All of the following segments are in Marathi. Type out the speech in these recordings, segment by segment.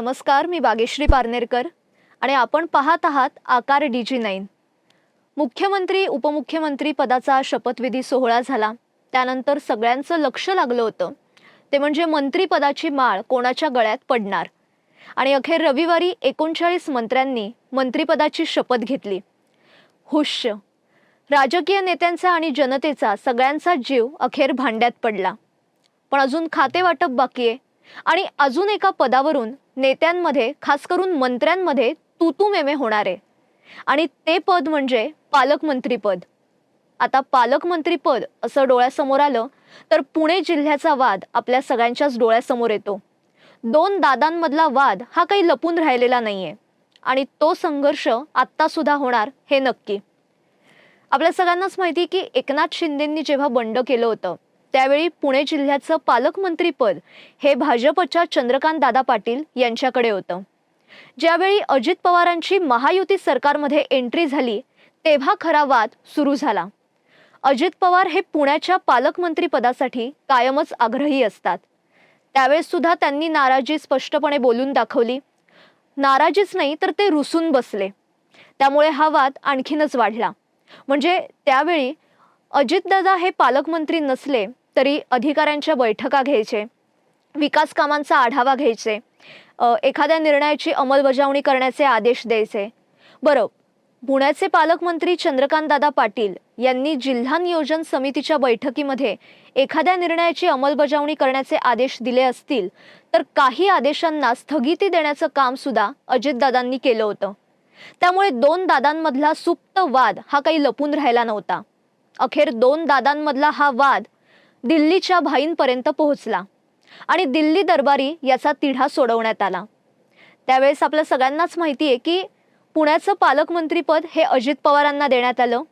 नमस्कार मी बागेश्री पारनेरकर आणि आपण पाहत आहात आकार डी जी नाईन. मुख्यमंत्री उपमुख्यमंत्री पदाचा शपथविधी सोहळा झाला. त्यानंतर सगळ्यांचं लक्ष लागलं होतं. ते म्हणजे मंत्रीपदाची माळ कोणाच्या गळ्यात पडणार? आणि अखेर रविवारी एकोणचाळीस मंत्र्यांनी मंत्रिपदाची शपथ घेतली. हुश्य राजकीय नेत्यांचा आणि जनतेचा सगळ्यांचा जीव अखेर भांड्यात पडला. पण अजून खाते वाटप बाकी आहे. आणि अजून एका पदावरून नेत्यांमध्ये खास करून मंत्र्यांमध्ये तुतुमेमे होणार आहे. आणि ते पद म्हणजे पालकमंत्रीपद. आता पालकमंत्रीपद असं डोळ्यासमोर आलं तर पुणे जिल्ह्याचा वाद आपल्या सगळ्यांच्याच डोळ्यासमोर येतो. दोन दादांमधला वाद हा काही लपून राहिलेला नाहीये. आणि तो संघर्ष आत्ता सुद्धा होणार हे नक्की. आपल्या सगळ्यांनाच माहिती की एकनाथ शिंदेंनी जेव्हा बंड केलं होतं त्यावेळी पुणे जिल्ह्याचं पालकमंत्रीपद हे भाजपच्या चंद्रकांत दादा पाटील यांच्याकडे होतं. ज्यावेळी अजित पवारांची महायुती सरकारमध्ये एंट्री झाली तेव्हा खरा वाद सुरू झाला. अजित पवार हे पुण्याच्या पालकमंत्री पदासाठी कायमच आग्रही असतात. त्यावेळेस सुद्धा त्यांनी नाराजी स्पष्टपणे बोलून दाखवली. नाराजीच नाही तर ते रुसून बसले. त्यामुळे हा वाद आणखीनच वाढला. म्हणजे त्यावेळी अजितदादा हे पालकमंत्री नसले तरी अधिकाऱ्यांच्या बैठका घ्यायचे विकास कामांचा आढावा घ्यायचे एखाद्या निर्णयाची अंमलबजावणी करण्याचे आदेश द्यायचे. बरं पुण्याचे पालकमंत्री चंद्रकांतदादा पाटील यांनी जिल्हा नियोजन समितीच्या बैठकीमध्ये एखाद्या निर्णयाची अंमलबजावणी करण्याचे आदेश दिले असतील तर काही आदेशांना स्थगिती देण्याचं काम सुद्धा अजितदादांनी केलं होतं. त्यामुळे दोन दादांमधला सुप्त वाद हा काही लपून राहिला नव्हता. अखेर दोन दादांमधला हा वाद दिल्लीच्या भाईंपर्यंत पोहोचला आणि दिल्ली दरबारी याचा तिढा सोडवण्यात आला. त्यावेळेस आपल्या सगळ्यांनाच माहिती आहे की पुण्याचं पालकमंत्रीपद हे अजित पवारांना देण्यात आलं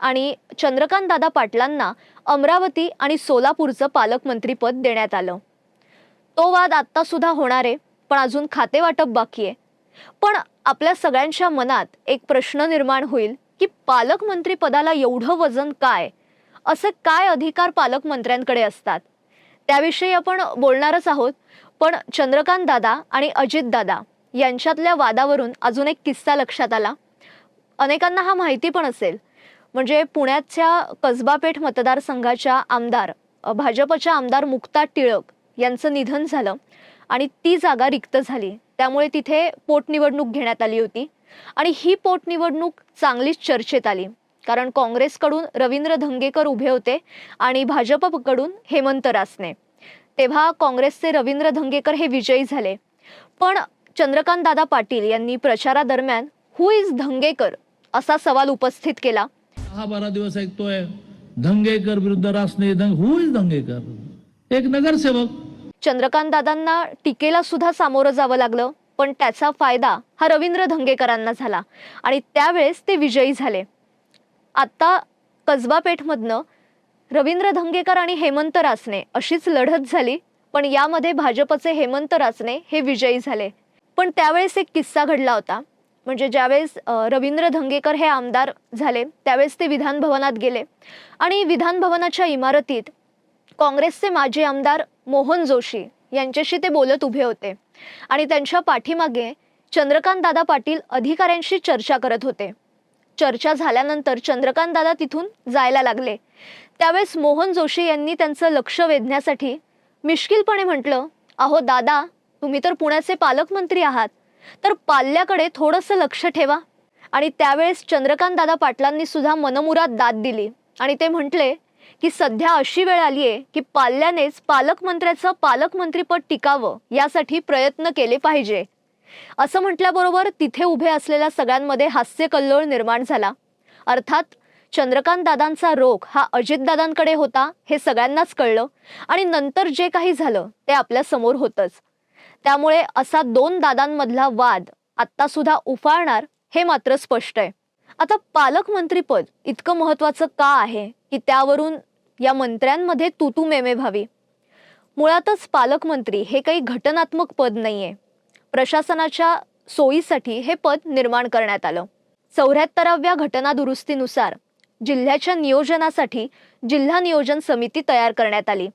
आणि चंद्रकांत दादा पाटलांना अमरावती आणि सोलापूरचं पालकमंत्रीपद देण्यात आलं. तो वाद आत्तासुद्धा होणार आहे पण अजून खाते वाटप बाकी आहे. पण आपल्या सगळ्यांच्या मनात एक प्रश्न निर्माण होईल की पालकमंत्री पदाला एवढं वजन काय? असे काय अधिकार पालकमंत्र्यांकडे असतात? त्याविषयी आपण बोलणारच आहोत पण चंद्रकांत दादा आणि अजित दादा यांच्यातल्या वादावरून अजून एक किस्सा लक्षात आला. अनेकांना हा माहिती पण असेल. म्हणजे पुण्याच्या कसबापेठ मतदारसंघाच्या आमदार भाजपच्या आमदार मुक्ता टिळक यांचं निधन झालं आणि ती जागा रिक्त झाली. त्यामुळे तिथे पोटनिवडणूक घेण्यात आली होती आणि ही पोटनिवडणूक चांगलीच चर्चेत आली. कारण काँग्रेसकडून रवींद्र धंगेकर उभे होते आणि भाजपकडून हेमंत रासने. तेव्हा काँग्रेसचे रवींद्र धंगेकर हे विजयी झाले. पण चंद्रकांत दादा पाटील यांनी प्रचारादरम्यान हु इज धंगेकर? असा सवाल उपस्थित केला. दहा बारा दिवस ऐकतोय. धंगेकर विरुद्ध रासने हु इज धंगेकर? एक नगरसेवक. चंद्रकांत दादांना टीकेला सुद्धा सामोरं जावं लागलं पण त्याचा फायदा हा रवींद्र धंगेकरांना झाला आणि त्यावेळेस ते विजयी झाले. आत्ता कसबा पेठमधनं रवींद्र धंगेकर आणि हेमंत रासने अशीच लढत झाली पण यामध्ये भाजपचे हेमंत रासने हे विजयी झाले. पण त्यावेळेस एक किस्सा घडला होता. म्हणजे ज्यावेळेस रवींद्र धंगेकर हे आमदार झाले त्यावेळेस ते विधान भवनात गेले. आणि विधान भवनाच्या इमारतीत काँग्रेसचे माजी आमदार मोहन जोशी यांच्याशी ते बोलत उभे होते. आणि त्यांच्या पाठीमागे चंद्रकांत दादा पाटील अधिकाऱ्यांशी चर्चा करत होते. चर्चा झाल्यानंतर चंद्रकांत दादा तिथून जायला लागले. त्यावेळेस मोहन जोशी यांनी त्यांचं लक्ष वेधण्यासाठी मिश्किलपणे म्हटलं अहो दादा तुम्ही तर पुण्याचे पालकमंत्री आहात. तर पाल्याकडे थोडंसं लक्ष ठेवा. आणि त्यावेळेस चंद्रकांत दादा पाटलांनी सुद्धा मनमुराद दाद दिली. आणि ते म्हटले की सध्या अशी वेळ आली आहे की पाल्यानेच पालकमंत्र्याचं पालकमंत्रीपद टिकावं यासाठी प्रयत्न केले पाहिजे. असं म्हटल्याबरोबर तिथे उभे असलेल्या सगळ्यांमध्ये हास्य कल्लोळ निर्माण झाला. अर्थात चंद्रकांत दादांचा रोग हा अजितदादांकडे होता हे सगळ्यांनाच कळलं आणि नंतर जे काही झालं ते आपल्यासमोर होतंच. त्यामुळे असा दोन दादांमधला वाद आत्ता सुद्धा उफाळणार हे मात्र स्पष्ट आहे. आता पालकमंत्रीपद इतकं महत्वाचं का आहे की त्यावरून या मंत्र्यांमध्ये तुतू मेमे व्हावी? मुळातच पालकमंत्री हे काही घटनात्मक पद नाहीये. प्रशासनाच्या सोयीसाठी हे पद निर्माण करण्यात आलं. चौऱ्याहत्तराव्या घटना दुरुस्तीनुसार जिल्ह्याच्या नियोजनासाठी जिल्हा नियोजन समिती तयार करण्यात आली.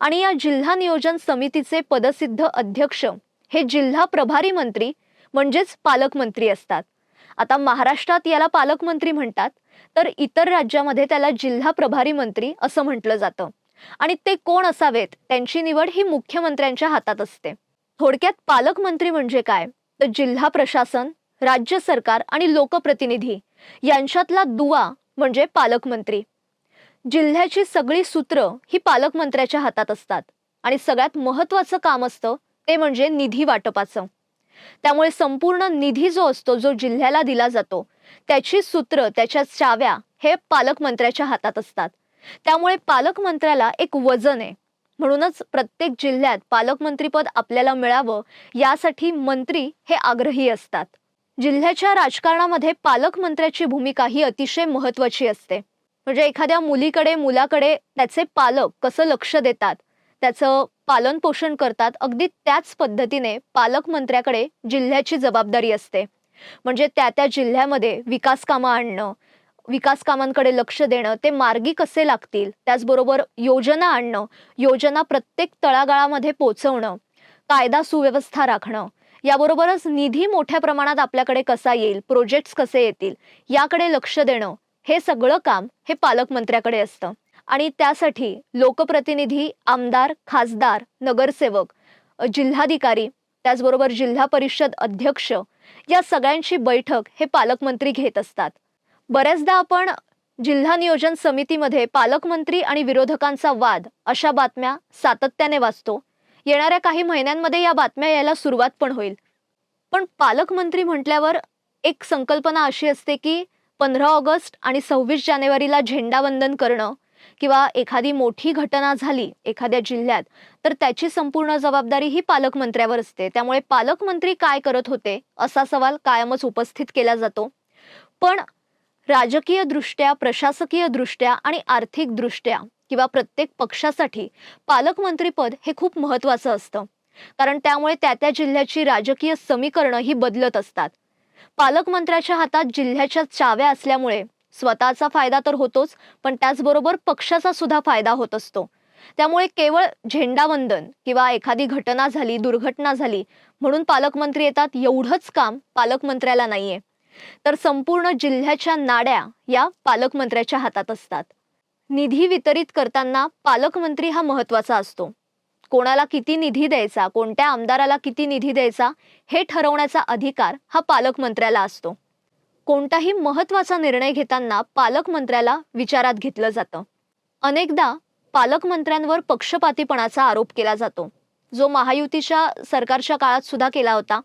आणि या जिल्हा नियोजन समितीचे पदसिद्ध अध्यक्ष हे जिल्हा प्रभारी मंत्री म्हणजेच पालकमंत्री असतात. आता महाराष्ट्रात याला पालकमंत्री म्हणतात तर इतर राज्यामध्ये त्याला जिल्हा प्रभारी मंत्री असं म्हटलं जातं. आणि ते कोण असावेत? त्यांची निवड ही मुख्यमंत्र्यांच्या हातात असते. थोडक्यात पालकमंत्री म्हणजे काय? तर जिल्हा प्रशासन राज्य सरकार आणि लोकप्रतिनिधी यांच्यातला दुवा म्हणजे पालकमंत्री जिल्ह्याची सगळी सूत्र ही पालकमंत्र्याच्या हातात असतात आणि सगळ्यात महत्वाचं काम असतं ते म्हणजे निधी वाटपाचं. त्यामुळे संपूर्ण निधी जो असतो जो जिल्ह्याला दिला जातो त्याची सूत्र त्याच्या चाव्या हे पालकमंत्र्याच्या हातात असतात. त्यामुळे पालकमंत्र्याला एक वजन आहे. म्हणूनच प्रत्येक जिल्ह्यात पालकमंत्रीपद आपल्याला मिळावं यासाठी मंत्री हे आग्रही असतात. जिल्ह्याच्या राजकारणामध्ये पालकमंत्र्याची भूमिका ही अतिशय महत्त्वाची असते. म्हणजे एखाद्या मुलीकडे मुलाकडे त्याचे पालक कसं लक्ष देतात त्याचं पालन पोषण करतात अगदी त्याच पद्धतीने पालकमंत्र्याकडे जिल्ह्याची जबाबदारी असते. म्हणजे त्या त्या जिल्ह्यामध्ये विकास कामं आणणं विकास कामांकडे लक्ष देणं ते मार्गी कसे लागतील? त्याचबरोबर योजना आणणं योजना प्रत्येक तळागाळामध्ये पोचवणं कायदा सुव्यवस्था राखणं. याबरोबरच निधी मोठ्या प्रमाणात आपल्याकडे कसा येईल प्रोजेक्ट्स कसे येतील याकडे लक्ष देणं हे सगळं काम हे पालकमंत्र्याकडे असतं. आणि त्यासाठी लोकप्रतिनिधी आमदार खासदार नगरसेवक जिल्हाधिकारी त्याचबरोबर जिल्हा परिषद अध्यक्ष या सगळ्यांची बैठक हे पालकमंत्री घेत असतात. बऱ्याचदा आपण जिल्हा नियोजन समितीमध्ये पालकमंत्री आणि विरोधकांचा वाद अशा बातम्या सातत्याने वाचतो. येणाऱ्या काही महिन्यांमध्ये या बातम्या यायला सुरुवात पण होईल. पण पालकमंत्री म्हटल्यावर एक संकल्पना अशी असते की पंधरा ऑगस्ट आणि सव्वीस जानेवारीला झेंडावंदन करणं किंवा एखादी मोठी घटना झाली एखाद्या जिल्ह्यात तर त्याची संपूर्ण जबाबदारी ही पालकमंत्र्यावर असते. त्यामुळे पालकमंत्री काय करत होते असा सवाल कायमच उपस्थित केला जातो. पण राजकीयदृष्ट्या प्रशासकीयदृष्ट्या आणि आर्थिकदृष्ट्या किंवा प्रत्येक पक्षासाठी पालकमंत्रीपद हे खूप महत्त्वाचं असतं. कारण त्यामुळे त्या त्या जिल्ह्याची राजकीय समीकरणं ही बदलत असतात. पालकमंत्र्याच्या हातात जिल्ह्याच्या चाव्या असल्यामुळे स्वतःचा फायदा तर होतोच पण त्याचबरोबर पक्षाचा सुद्धा फायदा होत असतो. त्यामुळे केवळ झेंडावंदन किंवा एखादी घटना झाली दुर्घटना झाली म्हणून पालकमंत्री येतात एवढंच काम पालकमंत्र्याला नाहीये. तर संपूर्ण जिल्ह्याच्या नाड्या या पालकमंत्र्याच्या हातात असतात. निधी वितरित करताना पालकमंत्री हा महत्त्वाचा असतो. कोणाला किती निधी द्यायचा कोणत्या आमदाराला किती निधी द्यायचा हे ठरवण्याचा अधिकार हा पालकमंत्र्याला असतो. कोणताही महत्त्वाचा निर्णय घेताना पालकमंत्र्याला विचारात घेतलं जातं. अनेकदा पालकमंत्र्यांवर पक्षपातीपणाचा आरोप केला जातो. जो महायुतीच्या सरकारच्या काळात सुद्धा केला होता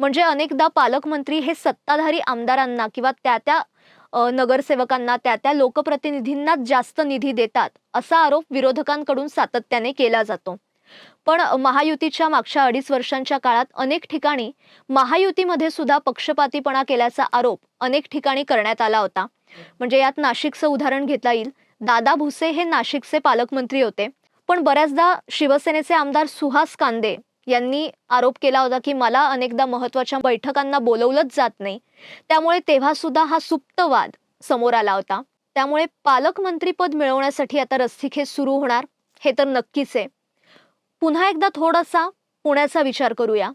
म्हणजे अनेकदा पालकमंत्री हे सत्ताधारी आमदारांना किंवा त्या त्या नगरसेवकांना त्या त्या लोकप्रतिनिधींनाच जास्त निधी देतात असा आरोप विरोधकांकडून सातत्याने केला जातो. पण महायुतीच्या मागच्या अडीच वर्षांच्या काळात अनेक ठिकाणी महायुतीमध्ये सुद्धा पक्षपातीपणा केल्याचा आरोप अनेक ठिकाणी करण्यात आला होता. म्हणजे यात नाशिकचं उदाहरण घेता येईल. दादा भुसे हे नाशिकचे पालकमंत्री होते. पण बऱ्याचदा शिवसेनेचे आमदार सुहास कांदे यांनी आरोप केला होता की मला अनेकदा महत्त्वाच्या बैठकांना बोलवलंच जात नाही. त्यामुळे तेव्हा सुद्धा हा सुप्तवाद समोर आला होता. त्यामुळे पालकमंत्रीपद मिळवण्यासाठी आता रस्सीखेच सुरू होणार हे तर नक्कीच आहे. पुन्हा एकदा थोडासा पुण्याचा विचार करूया.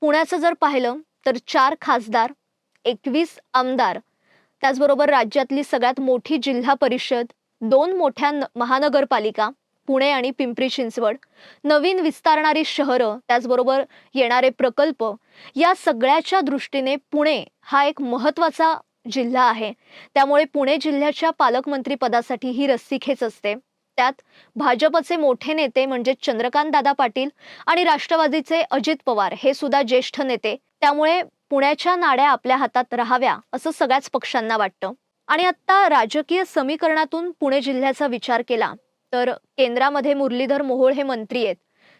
पुण्याचं जर पाहिलं तर चार खासदार एकवीस आमदार त्याचबरोबर राज्यातली सगळ्यात मोठी जिल्हा परिषद दोन मोठ्या न- महानगरपालिका पुणे आणि पिंपरी चिंचवड नवीन विस्तारणारी शहरं त्याचबरोबर येणारे प्रकल्प या सगळ्याच्या दृष्टीने पुणे हा एक महत्त्वाचा जिल्हा आहे. त्यामुळे पुणे जिल्ह्याच्या पालकमंत्री पदासाठी ही रस्सीखेच असते. त्यात भाजपचे मोठे नेते म्हणजे चंद्रकांत दादा पाटील आणि राष्ट्रवादीचे अजित पवार हे सुद्धा ज्येष्ठ नेते. त्यामुळे पुण्याच्या नाड्या आपल्या हातात राहाव्या असं सगळ्याच पक्षांना वाटतं. आणि आता राजकीय समीकरणातून पुणे जिल्ह्याचा विचार केला तर केंद्रामध्ये मुरलीधर मोहोळ हे मंत्री आहेत.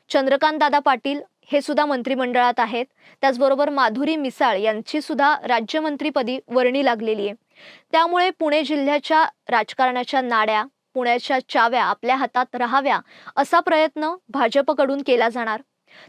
चंद्रकांत दादा पाटील हे सुद्धा मंत्रिमंडळात आहेत. त्याचबरोबर माधुरी मिसाळ यांची सुद्धा राज्यमंत्रीपदी वर्णी लागलेली आहे. त्यामुळे पुणे जिल्ह्याच्या राजकारणाच्या नाड्या पुण्याच्या चाव्या आपल्या हातात राहाव्या असा प्रयत्न भाजपकडून केला जाणार.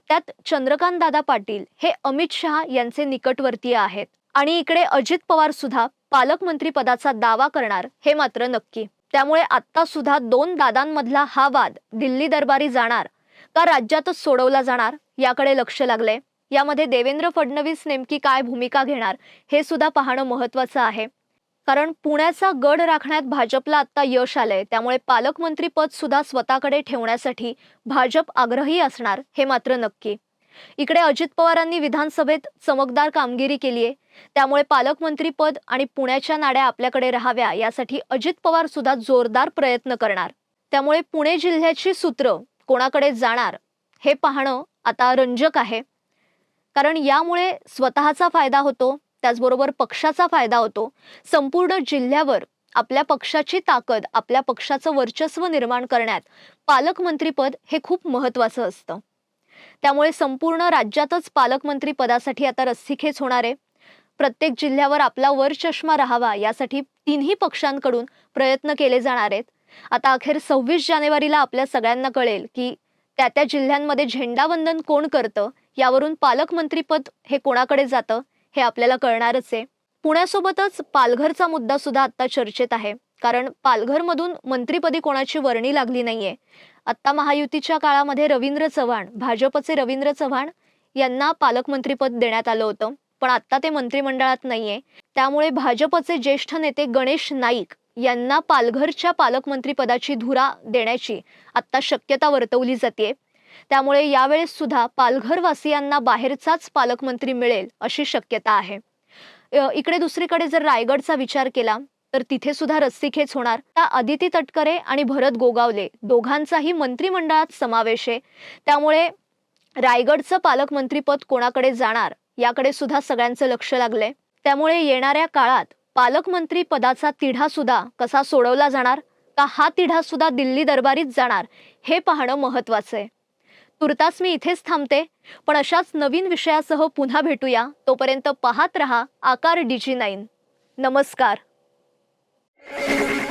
त्यात चंद्रकांत दादा पाटील हे अमित शहा यांचे निकटवर्तीय आहेत. आणि इकडे अजित पवार सुद्धा पालकमंत्री पदाचा दावा करणार हे मात्र नक्की. त्यामुळे आता सुद्धा दोन दादांमधला हा वाद दिल्ली दरबारी जाणार का राज्यातच सोडवला जाणार याकडे लक्ष लागले यामध्ये देवेंद्र फडणवीस नेमकी काय भूमिका घेणार हे सुद्धा पाहणं महत्त्वाचं आहे. कारण पुण्याचा गड राखण्यात भाजपला आता यश आलंय त्यामुळे पालकमंत्री पद सुद्धा स्वतःकडे ठेवण्यासाठी भाजप आग्रही असणार हे मात्र नक्की. इकडे अजित पवारांनी विधानसभेत चमकदार कामगिरी केली आहे. त्यामुळे पालकमंत्री पद आणि पुण्याच्या नाड्या आपल्याकडे राहाव्या यासाठी अजित पवार सुद्धा जोरदार प्रयत्न करणार. त्यामुळे पुणे जिल्ह्याची सूत्र कोणाकडे जाणार हे पाहणं आता रंजक आहे. कारण यामुळे स्वतःचा फायदा होतो त्याचबरोबर पक्षाचा फायदा होतो. संपूर्ण जिल्ह्यावर आपल्या पक्षाची ताकद आपल्या पक्षाचं वर्चस्व निर्माण करण्यात पालकमंत्रीपद हे खूप महत्त्वाचं असतं. त्यामुळे संपूर्ण राज्यातच पालकमंत्री पदासाठी आता रस्सीखेच होणार आहे. प्रत्येक जिल्ह्यावर आपला वर चष्मा राहावा यासाठी तिन्ही पक्षांकडून प्रयत्न केले जाणार आहेत. आता अखेर सव्वीस जानेवारीला आपल्या सगळ्यांना कळेल की त्या त्या जिल्ह्यांमध्ये झेंडावंदन कोण करतं यावरून पालकमंत्रीपद हे कोणाकडे जातं हे आपल्याला कळणारच आहे. पुण्यासोबतच पालघरचा मुद्दा सुद्धा आता चर्चेत आहे. कारण पालघरमधून मंत्रीपदी कोणाची वर्णी लागली नाहीये. आत्ता महायुतीच्या काळामध्ये रवींद्र चव्हाण भाजपचे रवींद्र चव्हाण यांना पालकमंत्रीपद देण्यात आलं होतं. पण आत्ता ते मंत्रिमंडळात नाहीये. त्यामुळे भाजपचे ज्येष्ठ नेते गणेश नाईक यांना पालघरच्या पालकमंत्रीपदाची धुरा देण्याची आत्ता शक्यता वर्तवली जाते त्यामुळे यावेळेस सुद्धा पालघरवासियांना बाहेरचाच पालकमंत्री मिळेल अशी शक्यता आहे. इकडे दुसरीकडे जर रायगडचा विचार केला तर तिथे सुद्धा रस्सीखेच होणार. त्या आदिती तटकरे आणि भरत गोगावले दोघांचाही मंत्रिमंडळात समावेश आहे. त्यामुळे रायगडचं पालकमंत्रीपद कोणाकडे जाणार याकडे सुद्धा सगळ्यांचं लक्ष लागलंय. त्यामुळे येणाऱ्या काळात पालकमंत्री पदाचा तिढा सुद्धा कसा सोडवला जाणार? का हा तिढा सुद्धा दिल्ली दरबारीत जाणार? हे पाहणं महत्वाचं आहे. तुर्तास मी इथेच थांबते पण अशाच नवीन विषयासह पुन्हा भेटूया. तोपर्यंत पाहत रहा आकार डीजी नाईन. नमस्कार. Thank you.